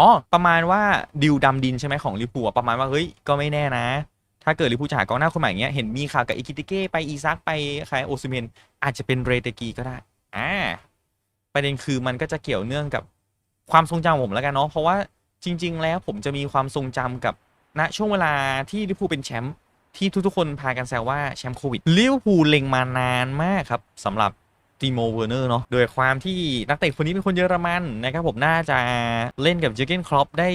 อ๋อประมาณว่าดิวดำดินใช่ไหมของลิเวอร์พูประมาณว่าเฮ้ยก็ไม่แน่นะ ถ้าเกิดลิเวอร์พูจะหากองหน้าคนใหม่อย่างเงี้ยเห็นมีข่าวกับอิคิติเก้ไปอีซักไปใครโอซิเมนอาจจะเป็นเรเตกีก็ได้อ่าประเด็นคือมันก็จะเกี่ยวเนื่องกับความทรงจำผมแล้วกันเนาะเพราะว่าจริง ๆ แล้วผมจะมีความทรงจำกับณช่วงเวลาที่ลิเวอร์พูเป็นแชมป์ที่ทุกๆคนพากันแซวว่าแชมป์โควิดลิเวอร์พูลเล็งมานานมากครับสำหรับ ตีโมเวอร์เนอร์เนาะโดยความที่นักเตะคนนี้เป็นคนเยอรมันนะครับผมน่าจะเล่นกับเจอร์เกนครอปได้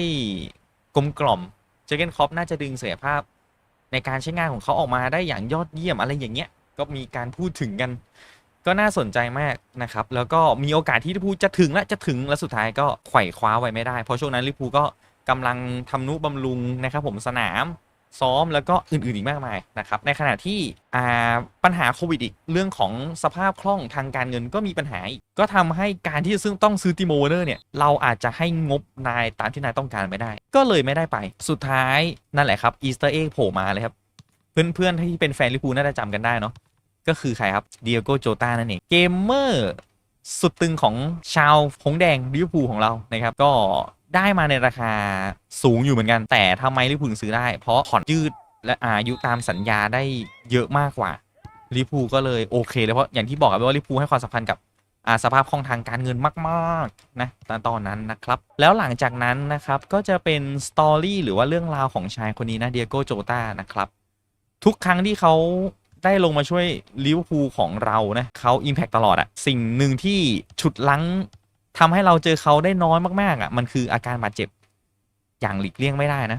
กลมกล่อมเจอร์เกนครอปน่าจะดึงศักยภาพ ในการใช้งานของเขาออกมาได้อย่างยอดเยี่ยมอะไรอย่างเงี้ยก็มีการพูดถึงกัน ก็น่าสนใจมากนะครับ แล้วก็มีโอกาสที่ลิพูจะถึงและจะถึงและสุดท้ายก็ไขว่คว้าไว้ไม่ได้ เพราะช่วงนั้นลิพูก็กำลังทำนุบำรุงนะครับผมสนาม ซ้อมแล้วก็อื่นๆอีกมากมายนะครับในขณะที่อ่าปัญหาโควิดอีกเรื่องของสภาพคล่องทางการเงินก็มีปัญหาอีกก็ทำให้การที่ซึ่งต้องซื้อติโมเนอร์เนี่ยเราอาจจะให้งบนายตามที่นายต้องการไม่ได้ ก็เลยไม่ได้ไป สุดท้ายนั่นแหละครับอีสเตอร์เอ็กโผล่มาเลยครับ เพื่อนๆที่เป็นแฟนลิเวอร์พูลน่าจะจำกันได้เนาะก็คือใครครับเดียโกโจตานั่นเองเกมเมอร์สุดตึงของชาวหงแดงลิเวอร์พูลของเรานะครับ ก็ ได้มาในราคาสูงอยู่เหมือนกัน แต่ทำไมลิพูลถึงซื้อได้ เพราะผ่อนยืดและอายุตามสัญญาได้เยอะมากกว่าลิพูก็เลยโอเคเลยเพราะอย่างที่บอกกันว่าลิพูให้ความสำคัญกับสภาพคล่องทางการเงินมากๆนะตอนตอนนั้นนะครับ แล้วหลังจากนั้นนะครับก็จะเป็นสตอรี่หรือว่าเรื่องราวของชายคนนี้นะเดียโกโจตานะครับ ทุกครั้งที่เขาได้ลงมาช่วยลิเวอร์พูลของเรานะเขาอิมแพกตลอดอะสิ่งหนึ่งที่ฉุดลั้ง ทำให้เราเจอเขาได้น้อยมากๆอะ มันคืออาการบาดเจ็บอย่างหลีกเลี่ยงไม่ได้นะ